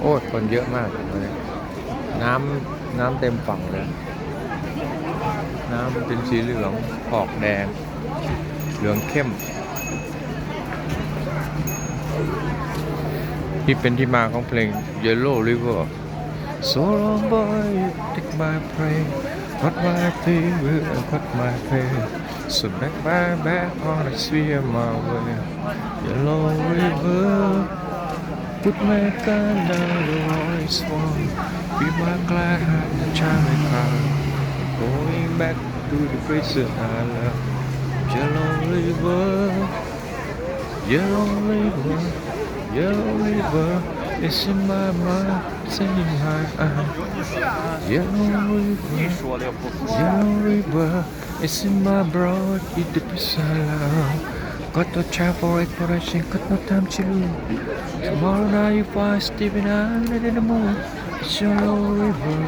โอ้คนเยอะมากวันนี้น้ำน้ำเต็มฝั่งเลย น้ำเป็นสีเหลืองออกแดง เหลืองเข้ม ที่เป็นที่มาของเพลง Yellow River So long boy take my prey Not my fever and cut my pain So back back back on the sphere my way Yellow River would make another voice warm. People are glad the child Going back to the place I love. Yellow River, Yellow River, Yellow River. It's in my mind, singing high my. Yellow River, Yellow River. It's in my blood, it's the prison I love. Got no time for exploration, got no time to lose. Tomorrow night you find Stephen Island in the moon. It's Yellow River.